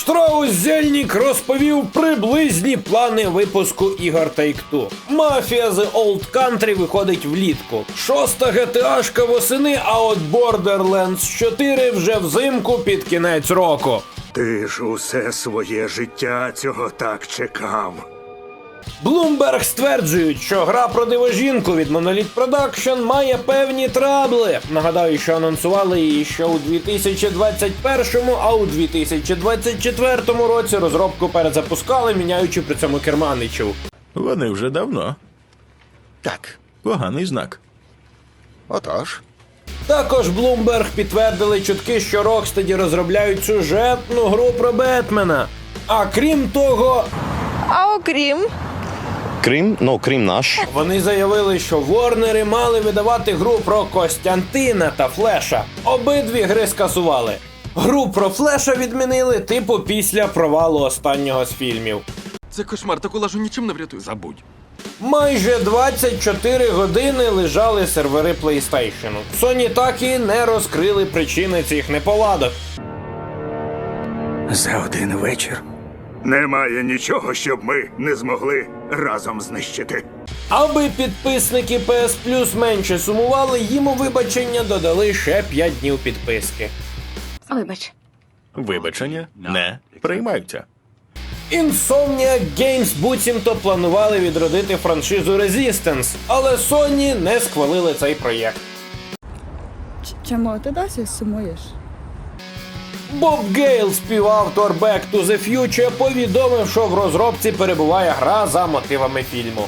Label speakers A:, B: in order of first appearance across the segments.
A: Штраус Зельнік розповів приблизні плани випуску ігор Take-Two. Мафія The Old Country виходить влітку. Шоста GTA-шка восени, а от Borderlands 4 вже взимку під кінець року.
B: Ти ж усе своє життя цього так чекав.
A: Bloomberg стверджують, що гра про дивожінку від Monolith Production має певні трабли. Нагадаю, що анонсували її ще у 2021, а у 2024 році розробку перезапускали, міняючи при цьому керманичів.
C: Вони вже давно.
B: Так.
C: Поганий знак.
B: Отож.
A: Також Bloomberg підтвердили чутки, що Rocksteady розробляють сюжетну гру про Бетмена. А крім того,
D: А окрім
E: Крим, ну Крим наш.
A: Вони заявили, що Ворнери мали видавати гру про Костянтина та Флеша. Обидві гри скасували. Гру про Флеша відмінили, типу, після провалу останнього з фільмів.
F: Це кошмар, таку лажу нічим не врятую. Забудь.
A: Майже 24 години лежали сервери PlayStation. Sony так і не розкрили причини цих неполадок.
B: За один вечір. Немає нічого, щоб ми не змогли разом знищити.
A: Аби підписники PS Plus менше сумували, їм у вибачення додали ще 5 днів підписки.
D: вибач.
C: Вибачення не приймаються.
A: Insomniac Games буцімто планували відродити франшизу Resistance, але Sony не схвалили цей проєкт.
G: Чому ти досі сумуєш?
A: Боб Гейл, співавтор Back to the Future, повідомив, що в розробці перебуває гра за мотивами фільму.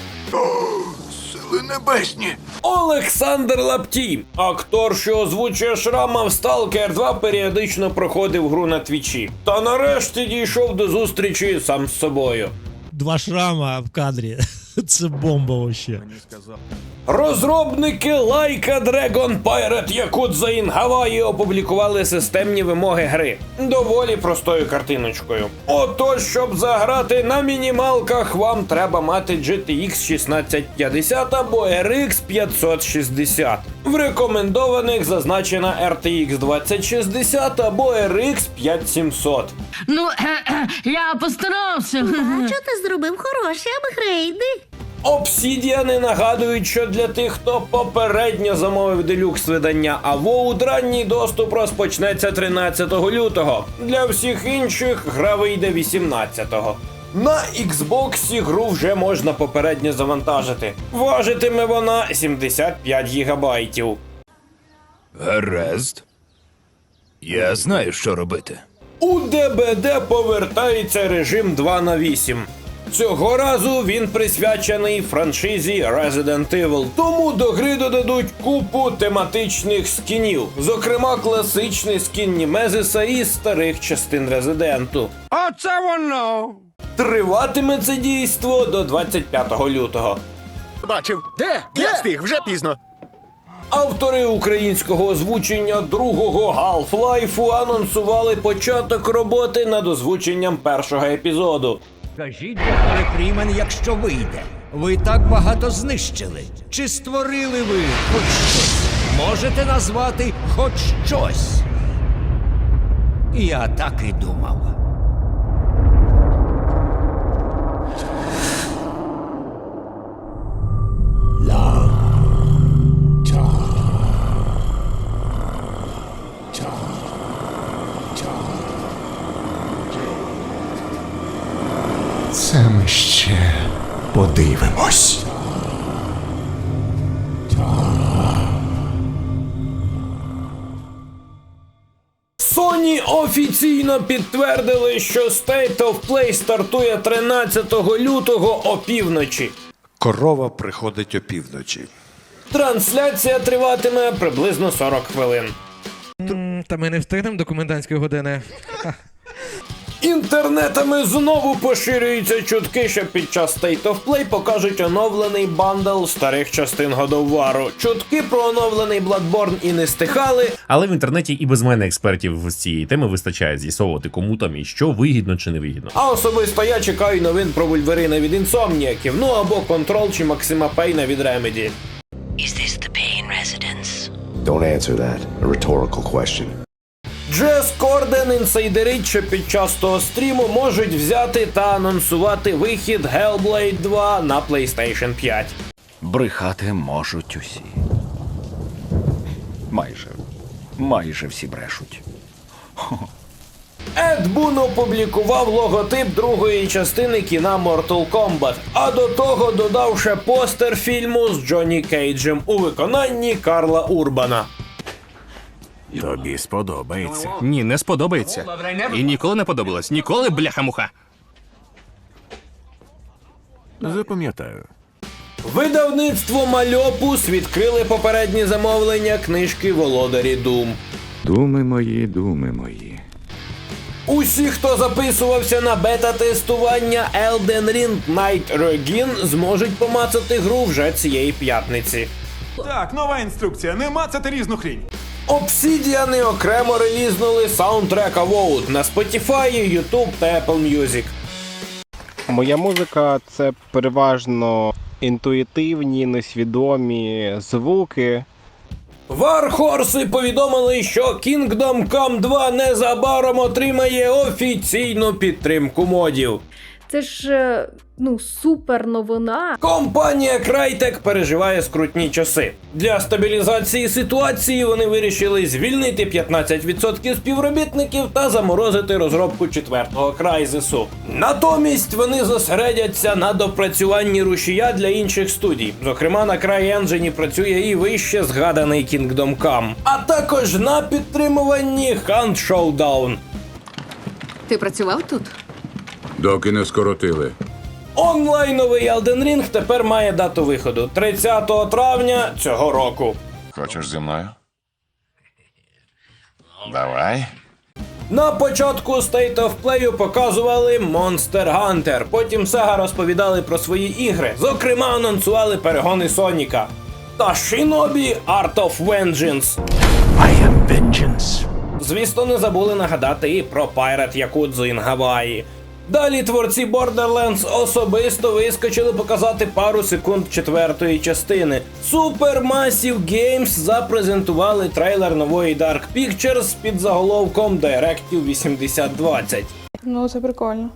B: Сили небесні.
A: Олександр Лапті, актор, що озвучує шрама в Stalker 2, періодично проходив гру на твічі. Та нарешті дійшов до зустрічі сам з собою.
H: Два шрама в кадрі. Це бомба вообще.
A: Розробники Laika Dragon Pirate Yakuza in Hawaii опублікували системні вимоги гри доволі простою картиночкою. Отож, щоб заграти на мінімалках, вам треба мати GTX 1650 або RX 560. В рекомендованих зазначена RTX 2060 або RX 5700.
I: Ну, я постарався.
D: Що ти зробив хороші апгрейди?
A: Обсідіани нагадують, що для тих, хто попередньо замовив делюкс видання Avowed, ранній доступ розпочнеться 13 лютого. Для всіх інших гра вийде 18-го. На Xbox гру вже можна попередньо завантажити. Важитиме вона 75 гігабайтів.
J: Гаразд. Я знаю, що робити.
A: У ДБД повертається режим 2 на 8. Цього разу він присвячений франшизі Resident Evil. Тому до гри додадуть купу тематичних скінів, зокрема класичний скін Німезиса із старих частин Резиденту.
F: Оце воно!
A: Триватиме це дійство до 25 лютого.
B: Бачив.
F: Де?
B: Я встиг, вже пізно.
A: Автори українського озвучення другого Half-Life анонсували початок роботи над озвученням першого епізоду.
H: Кажіть, докторе Фрімен, якщо вийде. Ви так багато знищили. Чи створили ви хоч щось? Можете назвати хоч щось? Я так і думав.
A: Sony офіційно підтвердили, що State of Play стартує 13 лютого опівночі.
K: Корова приходить опівночі.
A: Трансляція триватиме приблизно 40 хвилин.
F: Та ми не встигнемо до комендантської години.
A: Інтернетами знову поширюються чутки, що під час State of Play покажуть оновлений бандл старих частин God of War. Чутки про оновлений Bloodborne і не стихали,
L: Але в інтернеті і без мене експертів з цієї теми вистачає з'ясовувати кому там і що вигідно чи не вигідно.
A: а особисто я чекаю новин про Вульверина від інсомніяків, ну або Контрол чи Максима Пейна від Remedy.
E: Don't answer that. A rhetorical question.
A: Джес Корден інсайдерить, що під час того стріму можуть взяти та анонсувати вихід Hellblade 2 на PlayStation 5.
H: Брехати можуть усі. Майже. Майже всі брешуть.
A: Ед Бун опублікував логотип другої частини кіна Mortal Kombat, а до того додав ще постер фільму з Джонні Кейджем у виконанні Карла Урбана.
J: Тобі сподобається.
F: Ні, не сподобається. І ніколи не подобалось. Ніколи, бляха-муха.
J: Запам'ятаю.
A: Видавництво Мальопус відкрили попередні замовлення книжки Володарі Дум.
B: Думи мої, думи мої.
A: Усі, хто записувався на бета-тестування Elden Ring Night Regin, зможуть помацати гру вже цієї п'ятниці.
F: Так, нова інструкція. Не мацати різну хрінь.
A: Обсідіани окремо релізнули саундтрек Avowed на Spotify, YouTube та Apple Music.
E: Моя музика це переважно інтуїтивні, несвідомі звуки.
A: Вархорси повідомили, що Kingdom Come 2 незабаром отримає офіційну підтримку модів.
D: Це ж е, ну супер новина.
A: Компанія Crytek переживає скрутні часи. Для стабілізації ситуації вони вирішили звільнити 15% співробітників та заморозити розробку четвертого крайзису. Натомість вони зосередяться на допрацюванні рушія для інших студій. Зокрема, на CryEngine працює і вище згаданий Kingdom Come, а також на підтримуванні Hunt Showdown.
D: Ти працював тут?
B: Доки не скоротили.
A: Онлайновий Elden Ring тепер має дату виходу 30 травня цього року.
C: Хочеш зі мною? Давай.
A: На початку State of Play показували Monster Hunter. Потім Sega розповідали про свої ігри. Зокрема, анонсували перегони Соніка. Та Shinobi Art of Vengeance. I am vengeance. Звісно, не забули нагадати і про Pirate Yakuza in Hawaii. Далі творці Borderlands особисто вискочили показати пару секунд четвертої частини. Supermassive Games запрезентували трейлер нової Dark Pictures під заголовком Directive 8020.
G: Ну, це прикольно.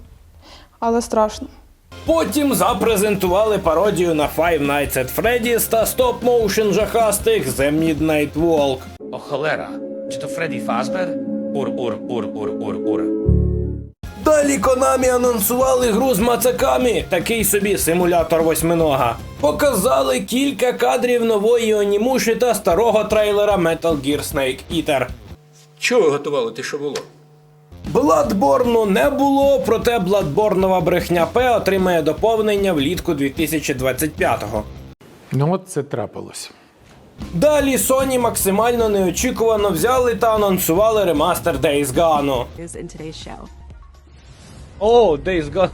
G: Але страшно.
A: Потім запрезентували пародію на Five Nights at Freddy's та стоп-моушен жахастик The Midnight Walk.
H: О, холера. Чи то Фредді Фазбер? Ур,
A: Далі Konami анонсували гру з мацаками, такий собі симулятор восьминога. Показали кілька кадрів нової онімуші та старого трейлера Metal Gear Snake Eater.
F: Чого готували ти, що було?
A: Бладборну не було, проте Бладборнова брехня П отримає доповнення влітку 2025-го.
K: Ну от це трапилось.
A: Далі Sony максимально неочікувано взяли та анонсували ремастер Days Gone. О, Days Gone.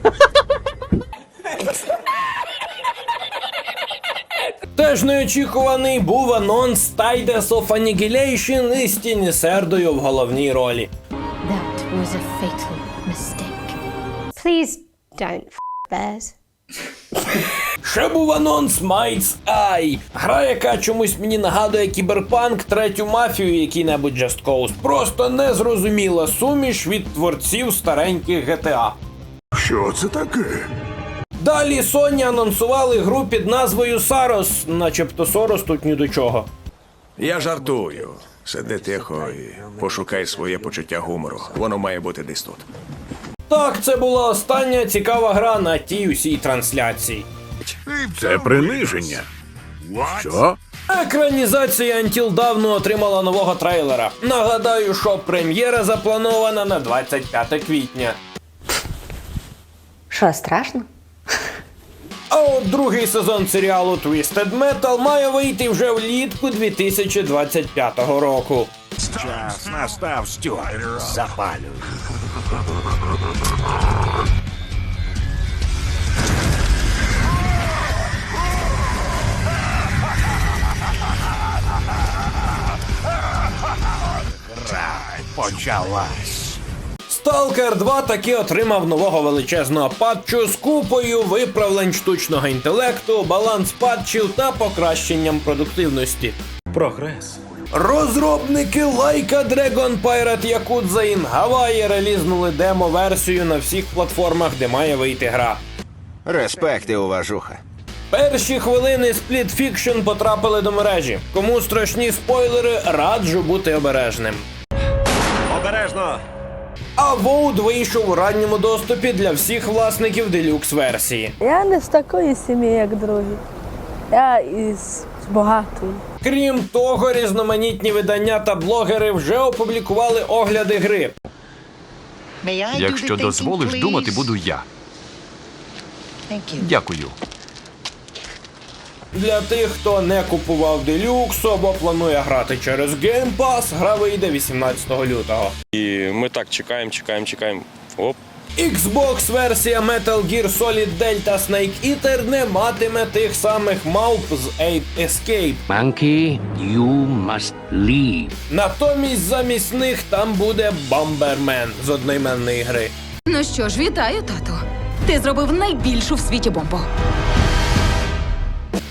A: Теж неочікуваний був анонс Tides of Annihilation із Тіні Сердою в головній ролі.
D: That was a fatal mistake. Please don't f bears.
A: Ще був анонс Mites Eye. Гра, яка чомусь мені нагадує кіберпанк, третю мафію, який-небудь Just Cause. Просто незрозуміла суміш від творців стареньких GTA.
B: Що це таке?
A: Далі Sony анонсували гру під назвою Сарос, начебто Сорос тут ні до чого.
C: Я жартую. Сиди тихо і пошукай своє почуття гумору. Воно має бути десь тут.
A: Так, це була остання цікава гра на тій усій трансляції.
B: Це приниження. Що?
A: Екранізація Until давно отримала нового трейлера. Нагадаю, що прем'єра запланована на 25 квітня.
D: Що, страшно?
A: А от другий сезон серіалу Twisted Metal має вийти вже влітку 2025 року.
J: Час настав, Стюарт. Запалюй.
A: Stalker 2 таки отримав нового величезного патчу з купою виправлень штучного інтелекту, баланс патчів та покращенням продуктивності.
L: Прогрес.
A: Розробники лайка Dragon Pirate Yakuza in Hawaii релізнули демо-версію на всіх платформах, де має вийти гра.
M: Респект і уважуха.
A: Перші хвилини Split Fiction потрапили до мережі. Кому страшні спойлери, раджу бути обережним.
C: Обережно!
A: А Void вийшов у ранньому доступі для всіх власників делюкс версії.
I: Я не з такої сім'ї, як другі. Я із багатої.
A: Крім того, різноманітні видання та блогери вже опублікували огляди гри.
F: Якщо дозволиш, думати буду я. Дякую.
A: Для тих, хто не купував делюкс або планує грати через Game Pass, гра вийде 18 лютого.
N: І ми так чекаємо, чекаємо, чекаємо. Оп.
A: Xbox версія Metal Gear Solid Delta Snake Eater не матиме тих самих мавп з Ape Escape.
H: Monkey, you must leave.
A: Натомість замість них там буде Bomberman з одноіменної гри.
I: Ну що ж, вітаю, тату. Ти зробив найбільшу в світі бомбу.